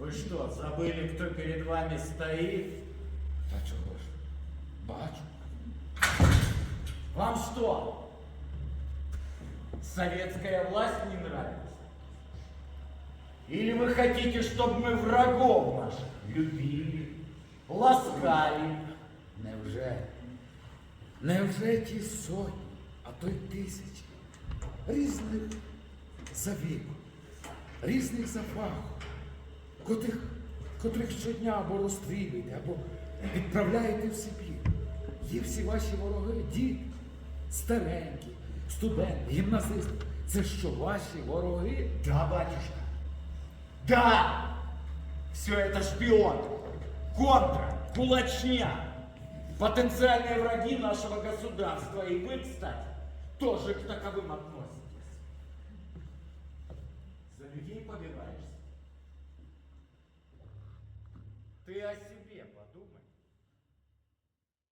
Вы что, забыли, кто перед вами стоит? Та чого ж? Бачу. Вам что? Советская власть не нравится? Или вы хотите, чтобы мы врагов наших любили, ласкали? Невже? Невже ті сотні, а то й тисячі різних за віком, різних за фахом, котрих, котрих щодня або розстрілюєте, або відправляєте в Сибір. Є всі ваші вороги, діти, старенькі, студенти, гімназисти. Це що, ваші вороги? Да, батюшка. Да! Все это шпион, контра, кулачня, потенциальные враги нашего государства. И вы, кстати, тоже к таковым относитесь. За людей побиваешься. Ты о себе подумай.